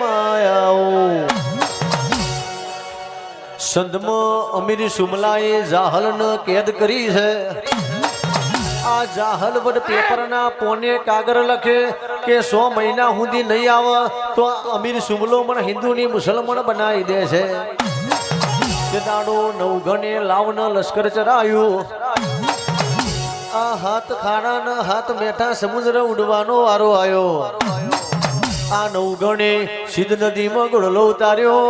માયાઓ. અમીર સુમલાએ જાહલને કેદ કરી છે. આ જાહલ વડ પેપરના પોને કાગળ લખે કે સો મહિના સુધી નહીં આવે તો અમીર સુમલો પણ હિન્દુની મુસલમાન બનાવી દે છે. દાડો નવગણે લાવન લશ્કર ચરાયું. આ હાથ ખાડાના હાથ મેઠા સમુદ્ર ઉડવાનો વારો આવ્યો આ નવગણે સિદ્ધ નદીમાં ગોળલો ઉતાર્યો.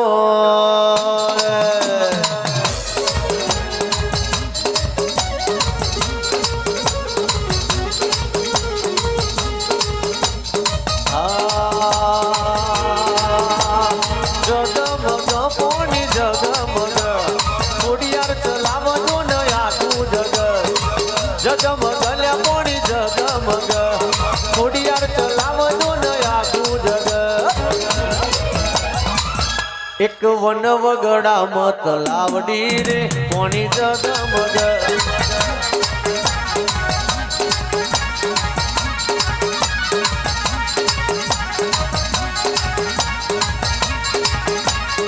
જગમગ જગમગ ખોડિયાર ચલાવજો એક વન વગડા મત લાવડી રે પોણી જગમગ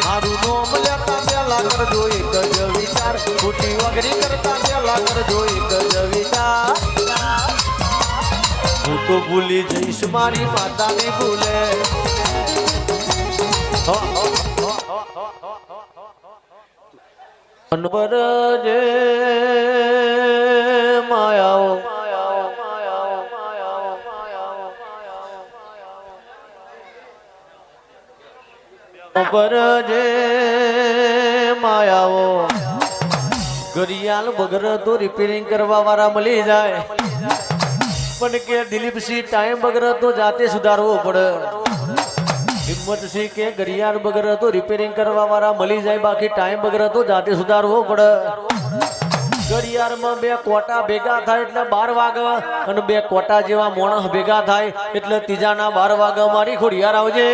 મારું નોમ લેતા પેલા કરજો એક જ વિચાર ખોટી વગરી કરતા પેલા કરજો એક જ વિચાર હું તો ભૂલી જઈશ મારી માતાને ભૂલે અનવર જે માયાઓ પર જે માયાઓ. ઘડિયાળ બગર તો રિપેરિંગ કરવા વાળા મળી જાય. પણ કે દિલીપસિંહ ટાઈમ બગર તો જાતે સુધારવો પડે. હિંમતસિંહ કે ઘડિયાળ બગર તો રિપેરિંગ કરવા વાળા મળી જાય, બાકી ટાઈમ બગર તો જાતે સુધારવો પડે. ઘડિયાળમાં બે કોટા ભેગા થાય એટલે બાર વાગે અને બે કોટા જેવા મોણસ ભેગા થાય એટલે ત્રીજાના બાર વાગે મારી ખોડિયાર આવજે.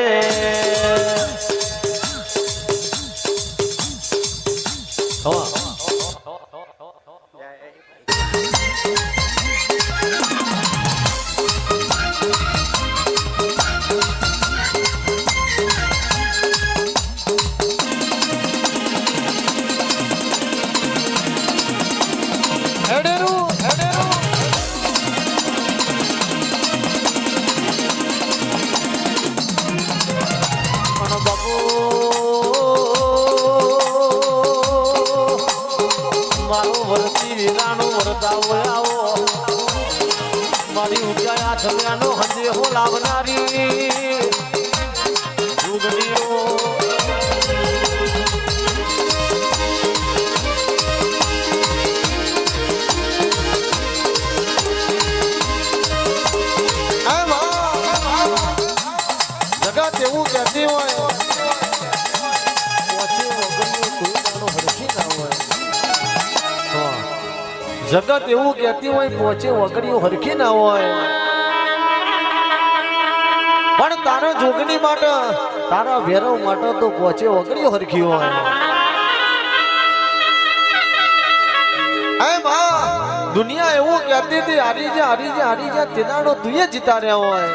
મારી ઊંચાયા છવ્યાનો હંદેહો લાવનારી. જુગડીઓ જગત એવું કહેતી હોય. જગત એવું કહેતી હોય પહોંચે વગડીઓ હરખી ના હોય. પણ તારા જોગણી માટે, તારા ભેરવ માટે તો પહોંચે વગડીઓ હરખી હોય. દુનિયા એવું કહેતી હતી, હારી જા હારી જા હારી જા, તેનાડો તુંએ જીતા રહ્યા હોય.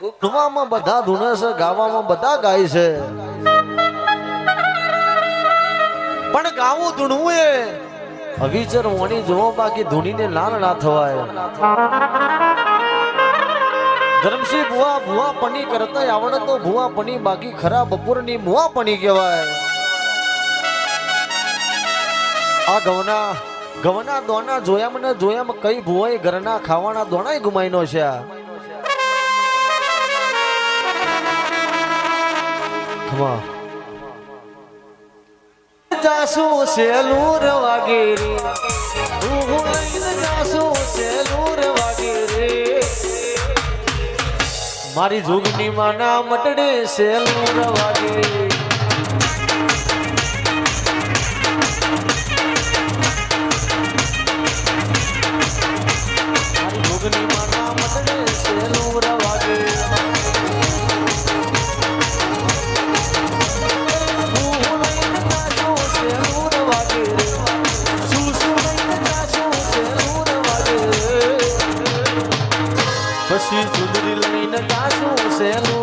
ધૂવામાં બધા ધૂને છે, ગાવામાં બધા ગાય છે. પણ ગાવું ધૂણવું એ. અવિચર વણી જોવો બાકી ધૂણીને લાલ ના થવાય. ધરમસિંહ, ભુવા ભુવા પની કરતા આવડે તો ભુવા પની, બાકી ખરા બપોરની મુવા પણી કહેવાય. આ ગવના ગવના દોના જોયા મને જોયા કઈ ભુવાય ઘરના ખાવાના દોણાય ગુમાઈનો છે આ. ખમા જાસુ સેલુર વાગેરે. હું લઈને જાસુ સેલુર વાગેરે. મારી જોગની માં ના મટડે સેલુર વાગેરે. પછી ચુંદડી લઈને જાશું રવા